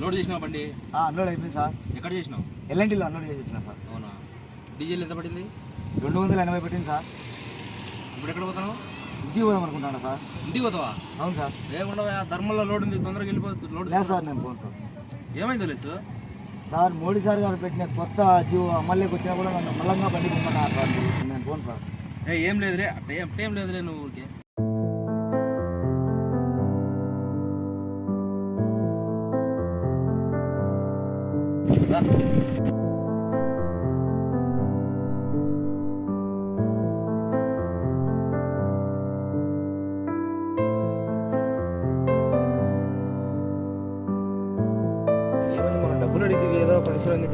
Load చేసినావు బండి? ఆ, అన్లోడ్ అయిపోయింది సార్. ఎక్కడ చేసినావు? ఎల్ఎన్టీలో అన్లోడ్ చేసి వచ్చిన సార్. అవునా? డీజిల్ ఎంత పడింది? రెండు వందల ఎనభై పెట్టింది సార్. ఇప్పుడు ఎక్కడ పోతాను ఇంటికి పోదాం అనుకుంటాను సార్. ఇంటికి పోతావా? అవును సార్. ఏముండవా ధర్మంలో లోడ్ ఉంది తొందరగా వెళ్ళిపోతుంది లోడ్ లేదు సార్ నేను పోను సార్. ఏమైంది తెలుసు? సార్ మోడీ సార్ గారు పెట్టిన కొత్త జీవో అమల్లోకి వచ్చినా కూడా నన్ను మల్లంగా బండి పొమ్మన్నారు సార్. నేను పోను సార్. ఏ లేదురే అట్ట ఏం లేదురే నువ్వు ఊరికే.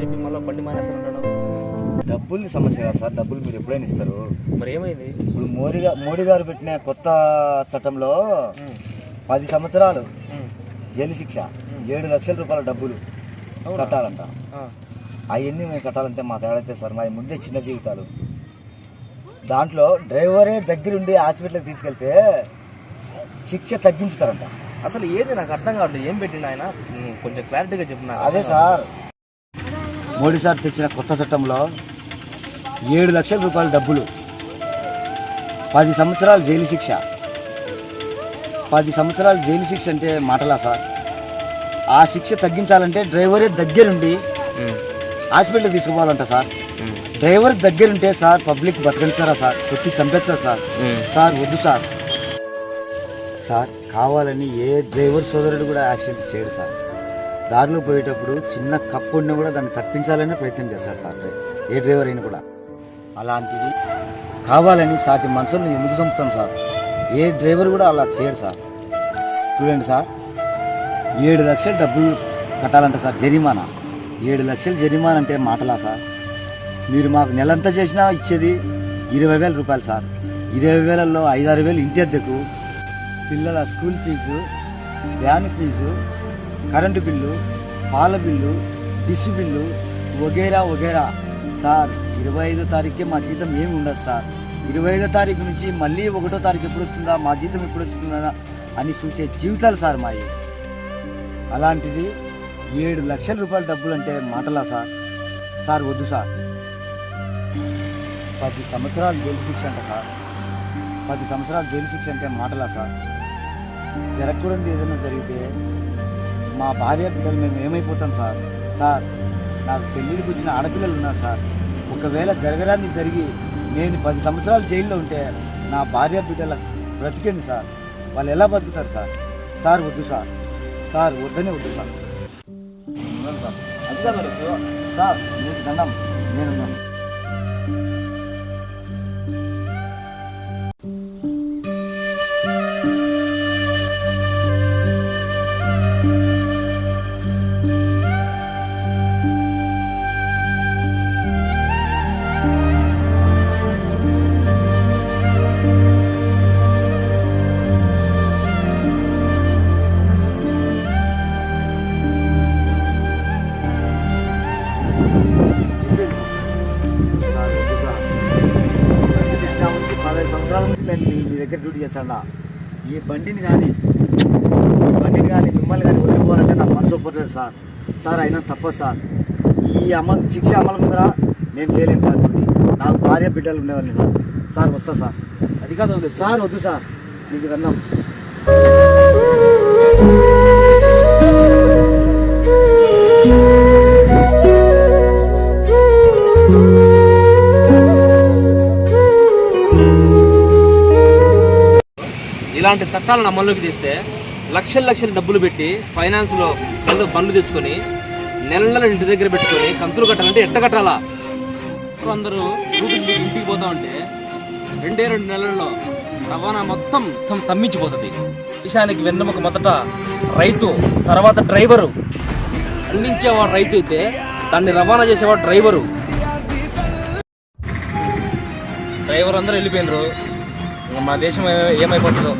చెప్పి మళ్ళీ బండి డబ్బులు సమస్య కాదు సార్ డబ్బులు మీరు ఎప్పుడైనా ఇస్తారు? మరి ఏమైంది? ఇప్పుడు మోడీ మోడీ గారు పెట్టిన కొత్త చట్టంలో పది సంవత్సరాలు జైలు శిక్ష ఏడు లక్షల రూపాయల డబ్బులు? కట్టాలంట. అవన్నీ మేము కట్టాలంటే మా తేడైతే సార్ మా ముందే చిన్న జీవితాలు. దాంట్లో డ్రైవరే దగ్గరుండి హాస్పిటల్కి తీసుకెళ్తే శిక్ష తగ్గించుతారంట. అసలు ఏది నాకు అర్థం కావట్లేదు. ఏం పెట్టిండు ఆయన? కొంచెం క్లారిటీగా చెప్పు నాకు. అదే సార్ మోడీ సార్ తెచ్చిన కొత్త చట్టంలో ఏడు లక్షల రూపాయల డబ్బులు పది సంవత్సరాలు జైలు శిక్ష. పది సంవత్సరాలు జైలు శిక్ష అంటే మాటలా సార్? ఆ శిక్ష తగ్గించాలంటే డ్రైవరే దగ్గరుండి ఉమ్, హాస్పిటల్కి తీసుకుపోవాలంట సార్. డ్రైవర్ దగ్గరుంటే సార్ పబ్లిక్ బతకనిస్తారా సార్? కొట్టి చంపేస్తారా సార్. సార్ వద్దు సార్. సార్ కావాలని ఏ డ్రైవర్ సోదరుడు కూడా యాక్సిడెంట్ చేయడు సార్. దారిలో పోయేటప్పుడు చిన్న కప్పు ఉన్నా కూడా దాన్ని తప్పించాలనే ప్రయత్నం చేస్తాడు సార్ ఏ డ్రైవర్ అయినా కూడా. అలాంటిది కావాలని సాటి మనుషులను ఎందుకు చంపుతాం సార్? ఏ డ్రైవర్ కూడా అలా చేయడు సార్. చూడండి సార్. ఏడు లక్షలు డబ్బులు కట్టాలంట సార్ జరిమానా. ఏడు లక్షలు జరిమానా అంటే మాటలా సార్. మీరు మాకు నెలంతా చేసినా ఇచ్చేది ఇరవై వేల రూపాయలు సార్. ఇరవై వేలలో ఐదారు వేలు ఇంటి అద్దెకు పిల్లల school fees van fees current bill పాల బిల్లు డిష్ బిల్లు వగేరా వగేరా. సార్ ఇరవై ఐదో తారీఖుకి మా జీతం ఏమి ఉండదు సార్. ఇరవై ఐదో తారీఖు నుంచి మళ్ళీ ఒకటో తారీఖు ఎప్పుడు వస్తుందా మా జీతం ఎప్పుడు వస్తుందా అని చూసే జీవితాలు సార్ మావి. అలాంటిది ఏడు లక్షల రూపాయల డబ్బులు అంటే మాటలా సార్? సార్ వద్దు సార్. పది సంవత్సరాలు జైలు శిక్ష అంట సార్. పది సంవత్సరాలు జైలు శిక్ష అంటే మాటలా సార్? జరగకూడదు ఏదైనా జరిగితే మా భార్య పిల్లలు మేము ఏమైపోతాం సార్? సార్ నాకు పెళ్ళిళ్ళకి వచ్చిన ఆడపిల్లలు ఉన్నారు సార్. ఒకవేళ జరగరాని జరిగి నేను పది సంవత్సరాలు జైల్లో ఉంటే నా భార్య బిడ్డల బ్రతికింది సార్? వాళ్ళు ఎలా బతుకుతారు సార్? సార్ వద్దు సార్. సార్ వద్దనే వద్దు సార్. సార్? అది కాదు సార్ మీకు దండం. నేను నేను మీ- దగ్గర డ్యూటీ చేస్తాను ఈ బండిని కానీ ఈ బండిని కానీ మిమ్మల్ని కానీ వదిలిపోవాలంటే నాకు మనసు ఒప్పట్లేదు సార్. సార్ అయినా తప్పదు సార్. ఈ అమలు శిక్ష అమలు ముందర నేను చేయలేను సార్ డ్యూటీ. నాకు భార్య బిడ్డలు ఉండేవాడిని సార్. సార్ వస్తా సార్. అది కాదు. సార్ వద్దు సార్. మీకు దండం. ఇలాంటి చట్టాలను అమల్లోకి తీస్తే లక్షల లక్షల డబ్బులు పెట్టి ఫైనాన్స్లో బండ్లు బండ్లు తెచ్చుకొని నెల నెల ఇంటి దగ్గర పెట్టుకొని కంతులు కట్టాలంటే ఎట్ట కట్టాలా? అందరూ డ్యూటీకి ఇంటికి పోతా ఉంటే రెండే రెండు నెలల్లో రవాణా మొత్తం తమ్మించిపోతుంది. దేశానికి వెన్నెముక మొదట రైతు తర్వాత డ్రైవరు. అందించేవాడు రైతు అయితే దాన్ని రవాణా చేసేవాడు డ్రైవరు. డ్రైవర్ అందరూ వెళ్ళిపోయినారు. మన మా దేశం ఏమైపోతుందో?